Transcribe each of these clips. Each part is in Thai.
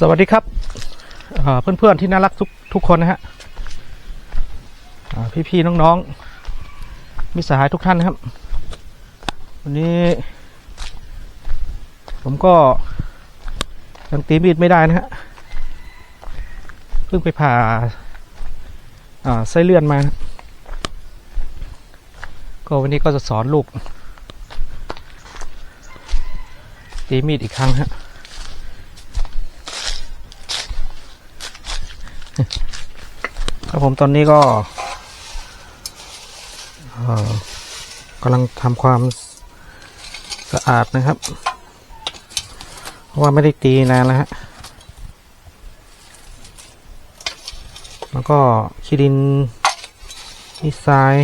สวัสดีครับเพื่อนเพื่อนๆที่น่ารักทุกทุกคนนะฮะพี่พี่ๆน้องๆมิสหายทุกท่านนะครับ วันนี้ ผมก็ยังตีมีดไม่ได้นะฮะเพิ่งไปผ่าอ่าไส้เลื่อนมา ก็วันนี้ก็จะสอนลูกตีมีดอีกครั้งฮะ ครับผมตอนนี้ก็กำลังทำความสะอาดนะครับ เพราะว่าไม่ได้ตีนานแล้วฮะแล้วก็ขี้ดินขี้ทราย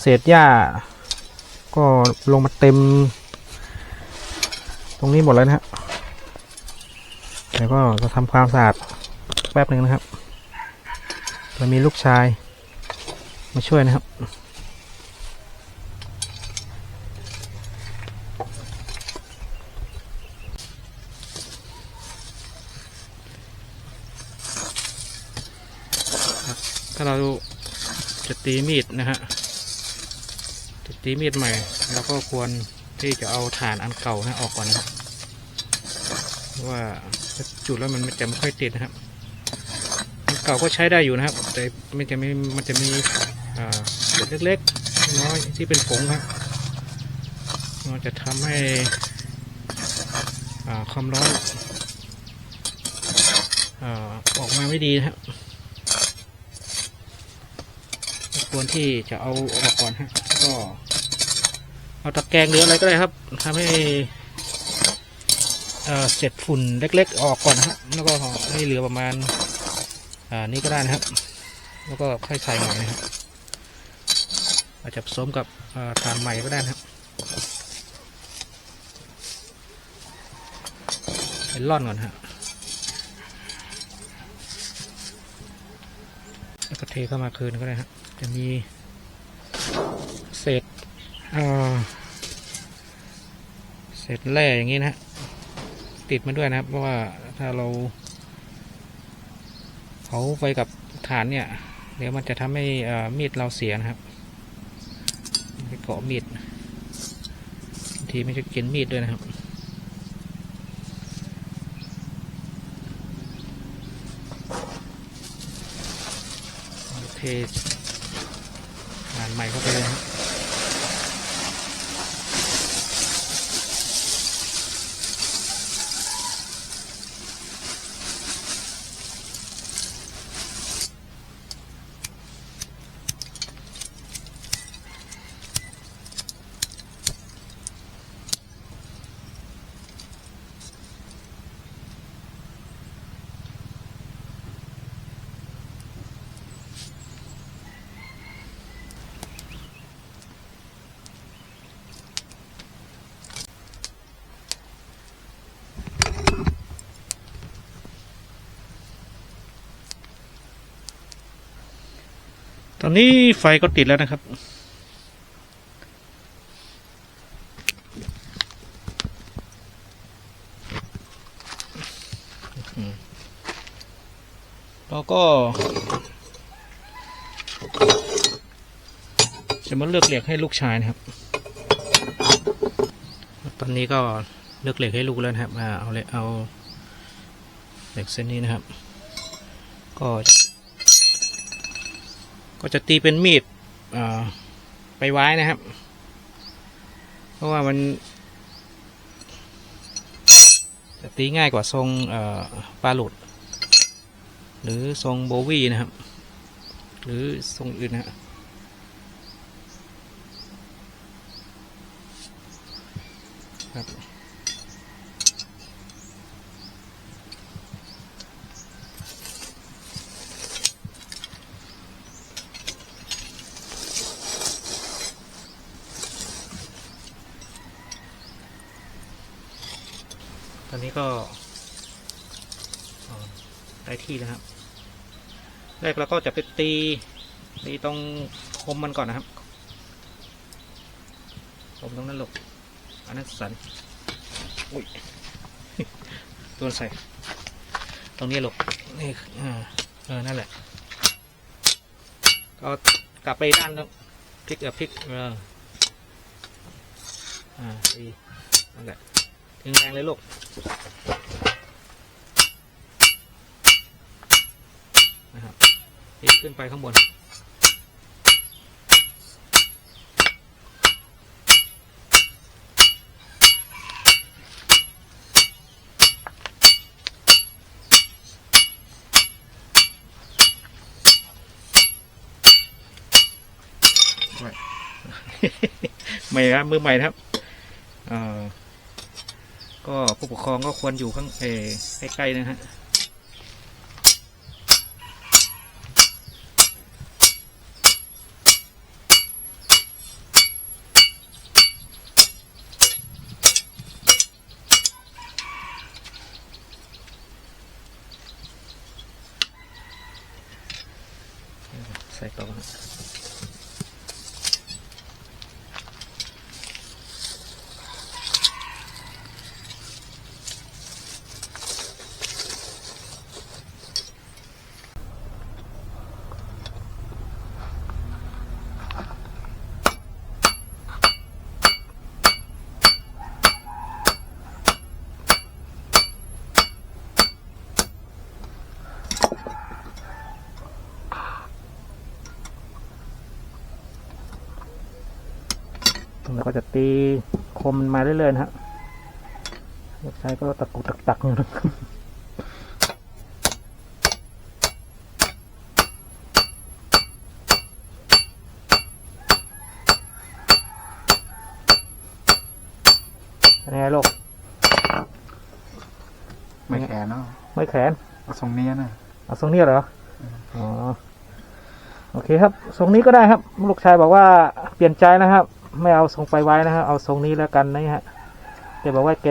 เศษหญ้า ก็ลงมาเต็ม ตรงนี้หมดแล้วนะฮะแล้วก็จะทำความสะอาดแป๊บหนึ่งนะครับ เรามีลูกชาย มาช่วยนะครับ ถ้าเราจะตีมีดนะฮะจะตีมีดใหม่เราก็ควรที่จะเอาฐานอันเก่านะออกก่อนนะครับว่าจุดแล้วมันจะไม่ค่อยติดนะครับ เก่าก็ใช้ได้อยู่นะครับ แต่มันจะมีมันจะมีอ่าจุดเล็กๆ น้อยที่เป็นผงครับมันจะทำให้ความร้อนออกมาไม่ดีนะครับควรที่จะเอาออกก่อนฮะก็เอาตะแกรงหรืออะไรก็ได้ครับทำให้เอ่อเศษฝุ่นเล็ก ๆ ออกก่อนนะครับแล้วก็ให้เหลือประมาณ อ่านี่ก็ได้นะครับ แล้วก็ค่อยใส่ใหม่นะครับอาจจะผสมกับอ่าฐานใหม่ก็ได้นะครับเป็นร่อนก่อนฮะแล้วก็เทเข้ามาคืนก็ได้ครับจะมีเศษเศษแร่อย่างนี้นะฮะติดมาด้วยนะครับ เพราะว่าถ้าเราาไฟกับฐานเนี่ย เดี๋ยวมันจะทำให้มีดเราเสียนะครับไปเกาะมีดทีไม่จะกินมีดด้วยนะครับเทงานใหม่เข้าไปเลยครับ อนนี้ไฟก็ติดแล้วนะครับ เราก็ จะมาเลือกเหล็กให้ลูกชายนะครับ ตอนนี้ก็เลือกเหล็กให้ลูกแล้วนะครับเอาเลยเอาเหล็กเส้นนี้นะครับ ก็ ก็จะตีเป็นมีดไปไว้นะครับ เพราะว่ามัน จะตีง่ายกว่าทรงปลาหลุด หรือทรงโบวี่นะครับ หรือทรงอื่นนะครับ นี้ก็ได้ที่แล้วครับแรกเราก็จะไปตีตีตรงคมมันก่อนนะครับคมตรงนั้นหลกอันนั้นสันอุ้ยตัวใส่ ตรงนี้หลูกนี่เออนั่นแหละ ก็กลับไปด้านแล้วพลิกเออพลิกเอออ่าดีนั่นแหละ แรงเลยลูกนะครับพลิกขึ้นไปข้างบนใหม่ครับมือใหม่ครับเอ่อก็ ผู้ปกครองก็ควรอยู่ข้างเอใกล้ๆนะฮะใส่ต่อนะ แล้วก็จะตีคมมันมาเรื่อยๆนะครับลูกชายก็ตะกุกตักตักอยู่นะเป็นไงลูกไม่แขนเนาะไม่แขนเอาทรงเนี้ยนะเอาทรงนี้เหรออ๋อโอเคครับทรงนี้ก็ได้ครับ ลูกชายบอกว่าเปลี่ยนใจนะครับ ไม่เอาทรงไปไว้นะครับเอาทรงนี้แล้วกันนะฮะแกบอกว่าแก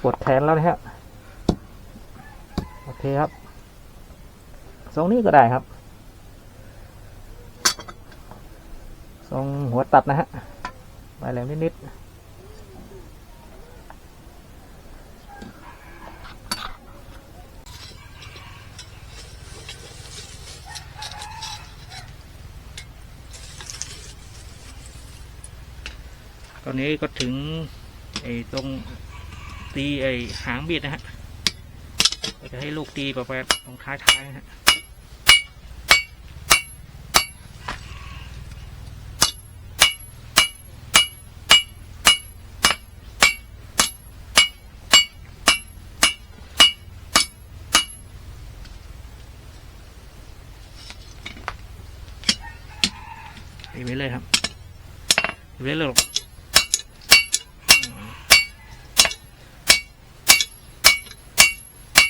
ปวดแขนแล้วนะฮะโอเคครับทรงนี้ก็ได้ครับทรงหัวตัดนะฮะไปแหลมนิดๆ ตอนนี้ก็ถึงไอ้ตรงตีไอ้หางบีดนะฮะจะให้ลูกตีไปไปตรงท้ายๆนะฮะตีไว้เลยครับตีไว้เลยลูก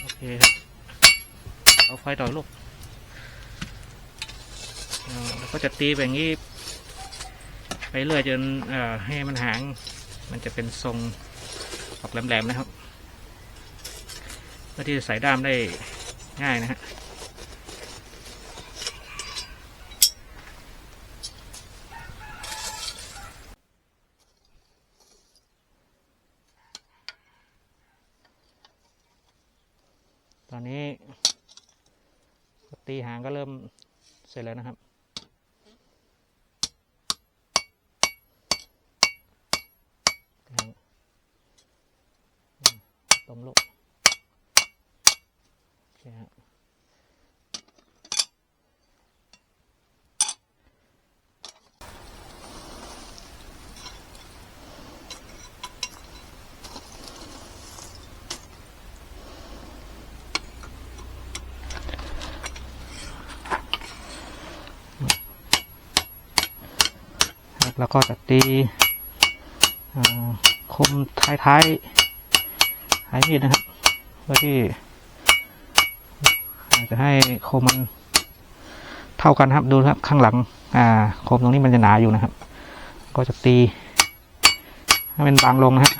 โอเคครับ เอาไฟต่อลูกแล้วก็จะตีแบบนี้ ไปเรื่อยจนให้มันหาง มันจะเป็นทรงออกแหลมๆนะครับเพื่อที่จะใส่ด้ามได้ง่ายนะฮะ ตอนนี้ ตีหางก็เริ่มเสร็จแล้วนะครับหางอืมต้มลูกโอเคฮะครับ แล้วก็จะตีอ่าคมท้ายๆหายมีดนะครับเพื่อที่จะให้คมมันเท่ากันครับดูนะครับข้างหลังอ่าคมตรงนี้มันจะหนาอยู่นะครับ ก็จะตีให้มันบางลงนะครับ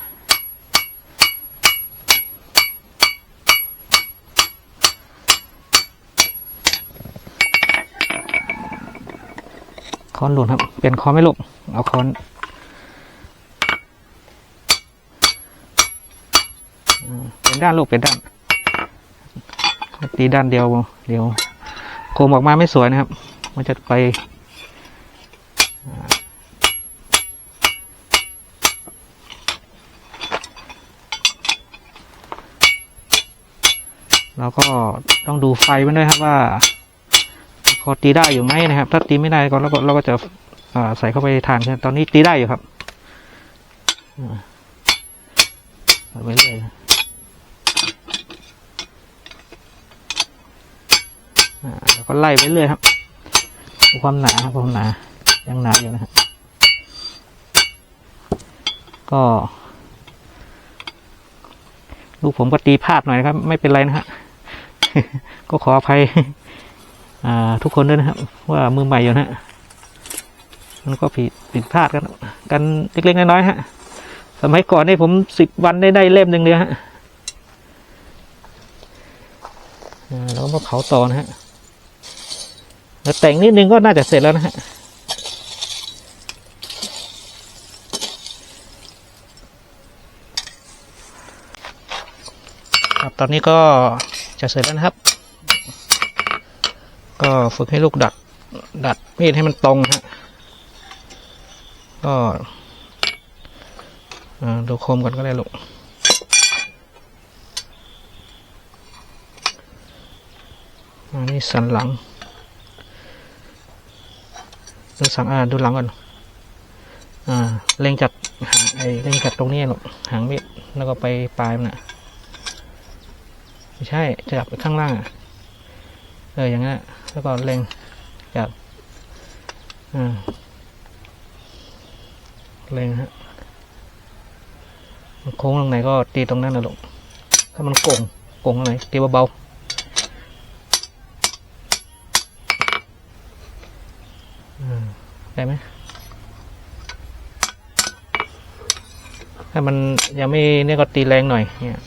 ค้อนหลุดครับ เปลี่ยนค้อนไม่ลูกเอาค้อนเปลี่ยนด้านลูกเปลี่ยนด้าน ตีด้านเดียวเดียว โคมออกมาไม่สวยนะครับ มันจะไปอ่าเราก็ต้องดูไฟมันด้วยครับว่า พอตีได้อยู่ไหมนะครับ ถ้าตีไม่ได้ก็เราก็เราก็จะใส่เข้าไปทานกันตอนนี้ตีได้อยู่ครับไปเรื่อยแล้วก็ไล่ไปเรื่อยครับ ความหนาครับความหนายังหนาอยู่นะครับก็ ลูกผมก็ตีพลาดหน่อยนะครับ ไม่เป็นไรนะฮะก็ขออภัย ทุกคนด้วยนะครับ ว่ามือใหม่อยู่นะฮะมันก็ผิดผิดพลาดกัน กันเล็กๆน้อยๆฮะ สมัยก่อนนี่ผมสิบวันได้ได้เล่มหนึ่งเลยฮะแล้วมาเผาต่อนะฮะแล้วแต่งนิดนึงก็น่าจะเสร็จแล้วนะฮะครับตอนนี้ก็จะเสร็จแล้วนะครับ ก็ฝึกให้ลูกดัด ดัดมีดให้มันตรงฮะก็ดูโคมก่อนก็ได้ลูกอันนี้สันหลัง ดูสังอ่าดูหลังก่อน อ่า เล็งจากหางไอ้เล็งจากตรงนี้ลูกหางมีดแล้วก็ไปปลายมันอะ ไม่ใช่ จะจับไปข้างล่างอะ เอออย่างนั้นแล้วก็เล็งจับอ่าเล็งฮะมันโค้งตรงไหนก็ตีตรงนั้นนะลูกถ้ามันโก่งโก่งตรงไหนตีเบาๆได้ไหมถ้ามันยังไม่เนี่ยก็ตีแรงหน่อยเนี่ย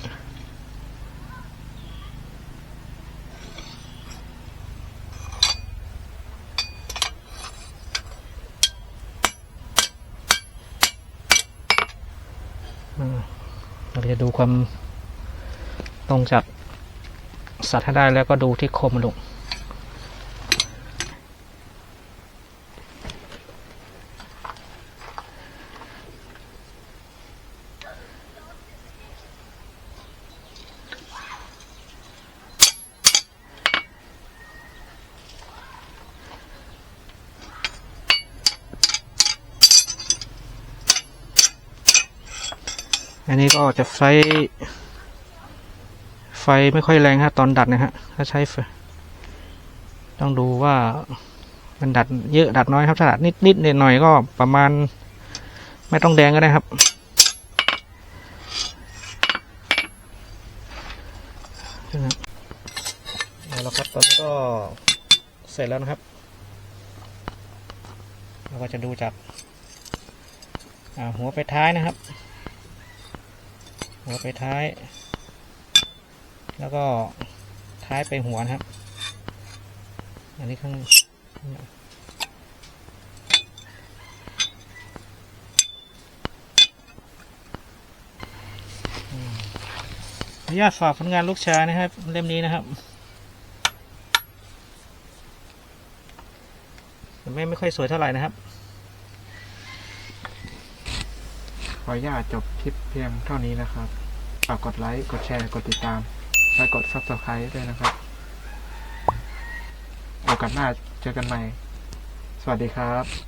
เราจะดูความตรงจากสัตว์ให้ได้แล้วก็ดูที่คมมันลง อันนี้ก็จะไฟไฟไม่ค่อยแรงฮะตอนดัดนะฮะถ้าใช้ไฟต้องดูว่ามันดัดเยอะดัดน้อยครับถ้าดัดนิดนิดหน่อยๆก็ประมาณ ไม่ต้องแดงก็ได้ครับเอาละครับตอนนี้ก็เสร็จแล้วนะครับ เราก็จะดูจากหัวไปท้ายนะครับ หัวไปท้าย แล้วก็ท้ายไปหัวนะครับ อันนี้ข้างอนุญาตฝากผลงานลูกชายนะครับ เล่มนี้นะครับแต่ไม่ไม่ค่อยสวยเท่าไหร่นะครับ ข ออนุญาตจบคลิปเพียงเท่านี้นะครับฝากกดไลค์ กดแชร์ กดติดตาม และกด subscribe ด้วยนะครับ โอกาสหน้าเจอกันใหม่ สวัสดีครับ